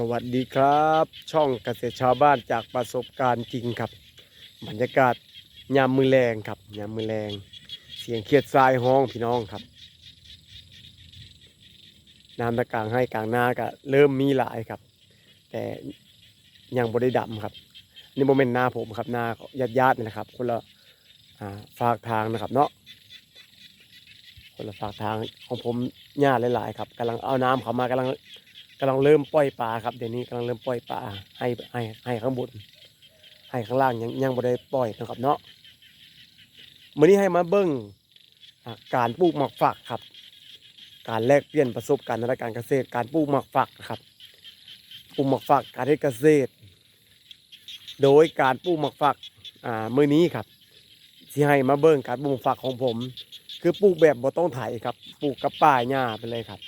สวัสดีครับ ช่องเกษตรชาวบ้านจากประสบการณ์จริงครับ บรรยากาศยามมือแรงครับยามมือแรง เสียงเขียดทรายห้องพี่น้องครับน้ำตะกางให้กลางหน้าก็เริ่มมีหลายครับ แต่ยังบริดำครับ นี่โมเมนต์หน้าผมครับหนาญาติญาติๆนี่แหละครับ คนละาฝากทางนะครับเนาะคนละฝากทางของผมญาติหลายๆครับกำลังเอาน้ำเขามากำลัง กำลังเริ่มปล่อยปลาครับเดี๋ยวนี้กำลังเริ่มปล่อยปลาให้ให้ให้ข้างบนให้ข้างล่างยังยังบ่ได้ปล่อยนะครับเนาะมื้อนี้ให้มาเบิ่งการปลูกหมักฝักครับ การแลกเปลี่ยนประสบการณ์ในการเกษตร การปลูกหมักฝักนะครับปลูกหมักฝักการเกษตร โดยการปลูกหมักฝักอ่ามื้อนี้ครับที่ให้มาเบิ่งการปลูกหมักฝักของผม คือปลูกแบบบ่ต้องไถครับ ปลูกกับป่าหญ้าไปเลยครับ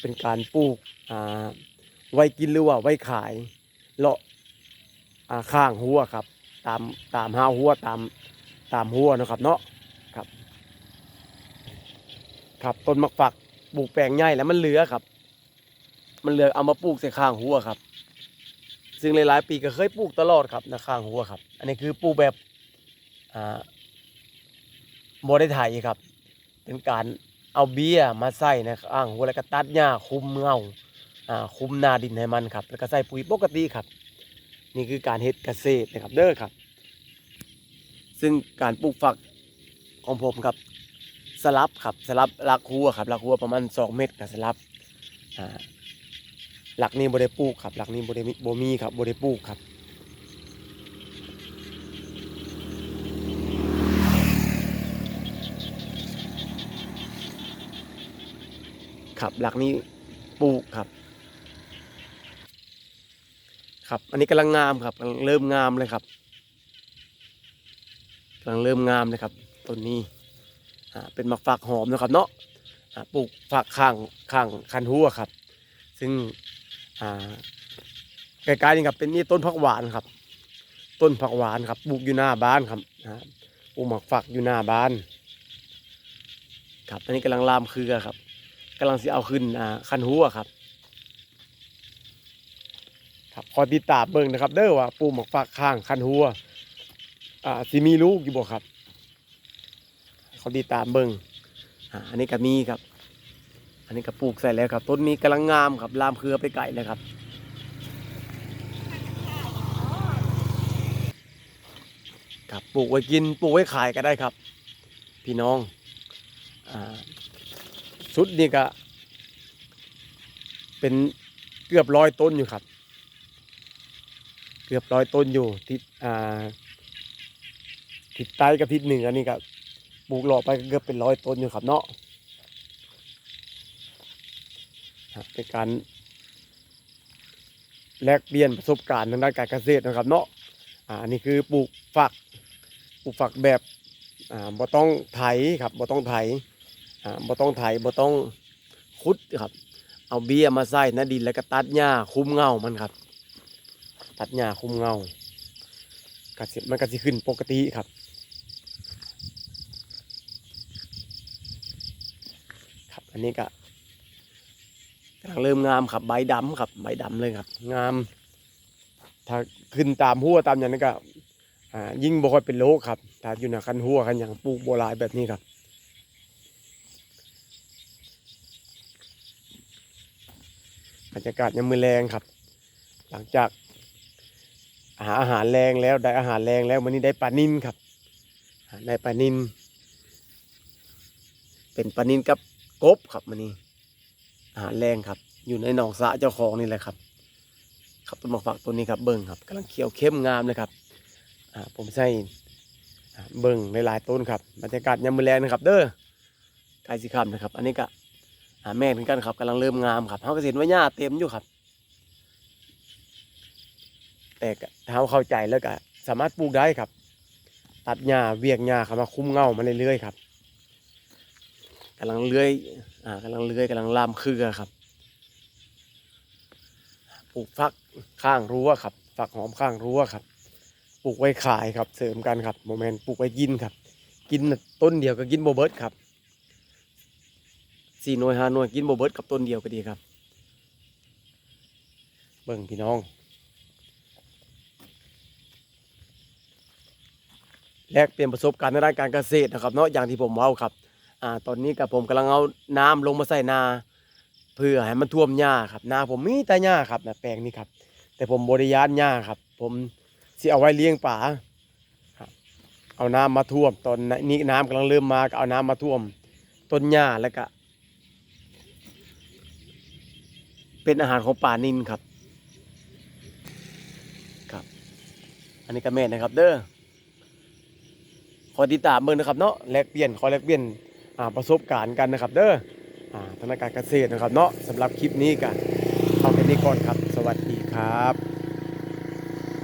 เป็นการปลูก ไว้กินหรือว่าไว้ขายเลาะอ่าข้างหัวครับ ตามตามห้าหัวตามตามหัวนะครับเนาะครับ ครับต้นมะฝักปลูกแปลงใหญ่แล้วมันเหลือครับ มันเหลือเอามาปลูกใส่ข้างหัวครับ ซึ่งหลายๆ ปีก็เคยปลูกตลอดครับนะข้างหัวครับ อันนี้คือปลูกแบบอ่าบได้ไถครับ เป็นการเอาเบี้ยมาใส่ในข้างหัวแล้วก็ตัดหญ้าคุมเงา คุมนาดินให้มันครับ แล้วก็ใส่ปุ๋ยปกติครับ นี่คือการเฮ็ดเกษตรนะครับเด้อครับ ซึ่งการปลูกฝักของผมครับ สลับครับสลับหลักหัวครับหลักหัวประมาณ2เมตรกับสลับหลักนี้บ่ได้ปลูกครับ หลักนี้บ่ได้บ่มีครับบ่ได้ปลูกครับครับหลักนี้ปลูกครับ ครับ อันนี้กำลังงามครับกำลังเริ่มงามเลยครับกำลังเริ่มงามเลยครับต้นนี้อ่าเป็นมักฝักหอมนะครับเนาะอ่าปลูกฝักข้างข้างคันหัวครับ ซึ่งอ่าใกล้ๆนี่ครับเป็นนี่ต้นผักหวานครับ ต้นผักหวานครับปลูกอยู่หน้าบ้านครับอ่าปลูกหมักฝักอยู่หน้าบ้าน ครับอันนี้กำลังลามเครือครับกำลังสิเอาขึ้นอ่าคันหัวครับ ครับคอยติดตามเบิ่งนะครับ เด้อว่าปูหมกฝากข้างคันหัวอ่าสิมีลูกอยู่บ่ครับเขาติดตามเบิ่งอ่าอันนี้ก็มีครับ อันนี้ก็ปลูกใส่แล้วครับ ต้นนี้กำลังงามครับลามเครือไปไกลแล้วครับครับปลูกไว้กินปลูกไว้ขายก็ได้ครับ พี่น้องอ่าชุดนี่ก็เป็นเกือบร้อยต้นอยู่ครับ กือบร้อยต้นอยู่ทิศอ่าทิศใต้กับทิศเหนือนี่ก็ปลูกหล่อไปก็เกือบเป็นร้อยต้นอยู่ครับเนาะเป็นการแลกเปลี่ยนประสบการณ์ทางด้านการเกษตรนะครับ เนาะอันนี้คือปลูกฝักปลูกฝักแบบบ่ต้องไถครับบ่ต้องไถอ่าบ่ต้องไถบ่ต้องขุดครับ เอาเบี้ยมาใส่หนาดินแล้วก็ตัดหญ้าคุมเงามันครับ ตัดหญ้าคุมเงาก็สิมันก็สิขึ้นปกติครับ ครับอันนี้ก็กำลังเริ่มงามครับใบดำครับใบดำเลยครับ งาม ถ้าขึ้นตามหัวตามอย่างนั้นก็อ่ายิ่งบ่ค่อยเป็นโรคครับถ้าอยู่ในคันหัวคันอย่างปลูกโบราณแบบนี้ครับบรรยากาศยามมือแรงครับ หลังจาก หาอาหารแรงแล้วได้อาหารแรงแล้ววันนี้ได้ปลานินครับได้ปลานินเป็นปลานินกับกบครับวันนี้ อาหารแรงครับ อยู่ในหนองสะเจ้าของนี่แหละครับครับต้นมะฝักต้นนี้ครับเบิ้งครับกำลังเขียวเข้มงามเลยครับผมใส่เบิ้งหลายๆต้นครับบรรยากาศยามมือแรงนะครับ เด้อใกล้สิค่ำนะครับ อันนี้ก็หาแม่เหมือนกันครับกำลังเริ่มงามครับเขาก็เห็นว่าหญ้าเต็มอยู่ครับ แต่ถ้าเราเข้าใจแล้วก็สามารถปลูกได้ครับ ตัดหญ้าเวียกหญ้าเข้ามาคุ้มเงามาเรื่อยๆครับกำลังเลื้อยอ่ากำลังเลื้อยกำลังลามเครือครับปลูกฟักข้างรั้วครับ ฝักหอมข้างรั้วครับ ปลูกไว้ขายครับ เสริมกันครับโมเมนต์ปลูกไว้กินครับ กินต้นเดียวก็กินโบเบิร์ตครับสี่หน่วยห้าหน่วยกินโบเบิร์ตกับต้นเดียวก็ดีครับ เบิ่งพี่น้อง แลกเปลี่ยนประสบการณ์ในด้านการเกษตรนะครับเนาะอย่างที่ผมเว้าครับอ่าตอนนี้กับผมกำลังเอาน้ำลงมาใส่นาเพื่อให้มันท่วมหญ้าครับนาผมมีแต่หญ้าครับนะแปลงนี้ครับ แต่ผมบริยานหญ้าครับ ผมสิเอาไว้เลี้ยงป่าเอาน้ำมาท่วม ตอนนี้น้ำกำลังเริ่มมาก็เอาน้ำมาท่วม ต้นหญ้าแล้วก็ เป็นอาหารของป่านินครับ ครับ อันนี้ก็แม่นนะครับ เด้อ ขอติดตามเบิ่งนะครับเนาะแลกเปลี่ยนขอแลกเปลี่ยนประสบการณ์กันนะครับ เด้ออ่าทางด้านการเกษตรนะครับเนาะสำหรับคลิปนี้กันเอาแค่นี้ก่อนครับ สวัสดีครับ